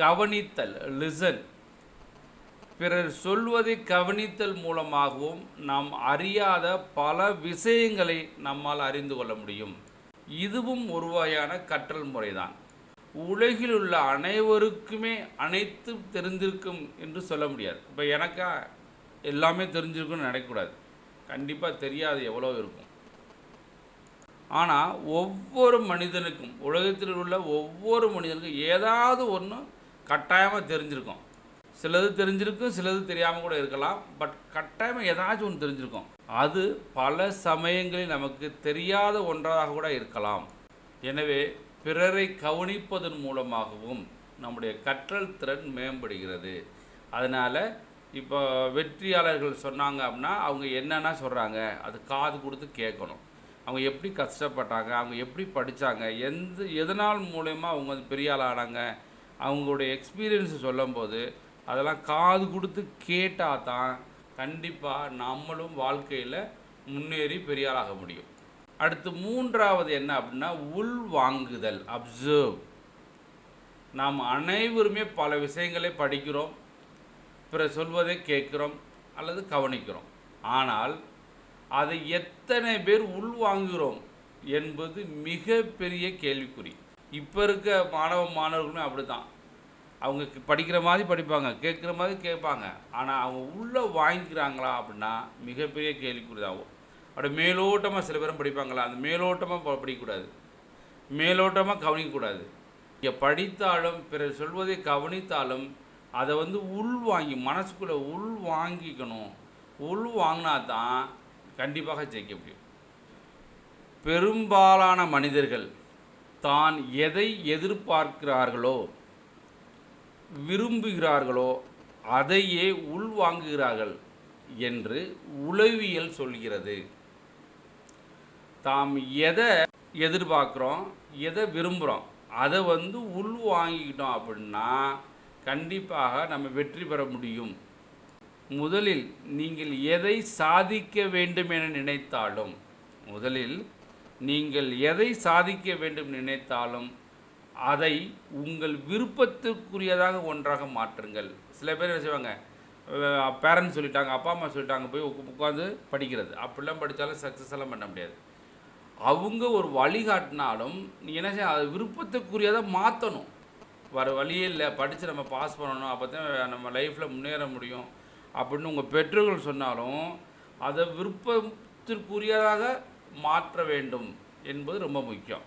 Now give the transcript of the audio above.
கவனித்தல் listen பிறர் சொல்வதை கவனித்தல் மூலமாகவும் நாம் அறியாத பல விஷயங்களை நம்மால் அறிந்து கொள்ள முடியும். இதுவும் ஒரு வகையான கற்றல் முறைதான். உலகில் உள்ள அனைவருக்குமே அனைத்தும் தெரிந்திருக்கும் என்று சொல்ல முடியாது. இப்போ எனக்கா எல்லாமே தெரிஞ்சிருக்கும்னு நினைக்கக்கூடாது. கண்டிப்பாக தெரியாது எவ்வளோ இருக்கும். ஆனால் ஒவ்வொரு மனிதனுக்கும் உலகத்தில் உள்ள ஒவ்வொரு மனிதனுக்கும் ஏதாவது ஒன்று கட்டாயமாக தெரிஞ்சிருக்கும். சிலது தெரிஞ்சிருக்கும் சிலது தெரியாமல் கூட இருக்கலாம். பட் கட்டாயமாக ஏதாச்சும் ஒன்று தெரிஞ்சிருக்கும். அது பல சமயங்களில் நமக்கு தெரியாத ஒன்றாக கூட இருக்கலாம். எனவே பிறரை கவனிப்பதன் மூலமாகவும் நம்முடைய கற்றல் திறன் மேம்படுகிறது. அதனால் இப்போ வெற்றியாளர்கள் சொன்னாங்க அப்படின்னா அவங்க என்னென்ன சொல்கிறாங்க அது காது கொடுத்து கேட்கணும் அவங்க எப்படி கஷ்டப்பட்டாங்க? அவங்க எப்படி படித்தாங்க எந்த எதனால் மூலயமா அவங்க வந்து பெரிய ஆள் ஆனாங்க? அவங்களுடைய எக்ஸ்பீரியன்ஸ் சொல்லும்போது அதெல்லாம் காது கொடுத்து கேட்டால் தான் கண்டிப்பாக நம்மளும் வாழ்க்கையில் முன்னேறி பெரியாளாக முடியும். அடுத்து மூன்றாவது என்ன அப்படின்னா உள் வாங்குதல் அப்சர்வ் நாம் அனைவருமே பல விஷயங்களை படிக்கிறோம் பிற சொல்வதை கேட்குறோம் அல்லது கவனிக்கிறோம். ஆனால் அதை எத்தனை பேர் உள்வாங்குகிறோம் என்பது மிகப்பெரிய கேள்விக்குறி. இப்போ இருக்க மாணவ மாணவர்களுமே அப்படி தான் அவங்க படிக்கிற மாதிரி படிப்பாங்க கேட்குற மாதிரி கேட்பாங்க. ஆனால் அவங்க உள்ளே வாங்கிக்கிறாங்களா அப்படின்னா மிகப்பெரிய கேள்விக்குறிதாகும். அப்படி மேலோட்டமாக சில பேரும் படிப்பாங்களா? அந்த மேலோட்டமாக படிக்கக்கூடாது. மேலோட்டமாக கவனிக்கக்கூடாது. இங்கே படித்தாலும் பிறர் சொல்வதை கவனித்தாலும் அதை வந்து உள் வாங்கி மனசுக்குள்ளே உள் வாங்கிக்கணும். உள் வாங்கினா தான் கண்டிப்பாக ஜெயிக்க முடியும். பெரும்பாலான மனிதர்கள் தான் எதை எதிர்பார்க்கிறார்களோ விரும்புகிறார்களோ அதையே உள்வாங்குகிறார்கள் என்று உளவியல் சொல்கிறது. தாம் எதை எதிர்பார்க்குறோம் எதை விரும்புகிறோம் அதை வந்து உள் வாங்கிக்கிட்டோம் அப்படின்னா கண்டிப்பாக நம்ம வெற்றி பெற முடியும். முதலில் நீங்கள் எதை சாதிக்க வேண்டும் என நினைத்தாலும் முதலில் நீங்கள் எதை சாதிக்க வேண்டும் நினைத்தாலும் அதை உங்கள் விருப்பத்துக்குரியதாக ஒன்றாக மாற்றுங்கள். சில பேர் என்ன செய்வாங்க பேரண்ட்ஸ் சொல்லிட்டாங்க அப்பா அம்மா சொல்லிட்டாங்க போய் உட்காந்து படிக்கிறது. அப்படிலாம் படித்தாலும் சக்ஸஸ் எல்லாம் பண்ண முடியாது. அவங்க ஒரு வழிகாட்டினாலும் நீ என்ன செய்ய அது விருப்பத்துக்குரியதாக மாற்றணும் வர வழியே இல்லை. படித்து நம்ம பாஸ் பண்ணணும். அப்போ தான் நம்ம லைஃப்பில் முன்னேற முடியும். அப்படின்னு உங்கள் பெற்றோர்கள் சொன்னாலும் அதை விருப்பத்திற்குரியதாக மாற்ற வேண்டும் என்பது ரொம்ப முக்கியம்.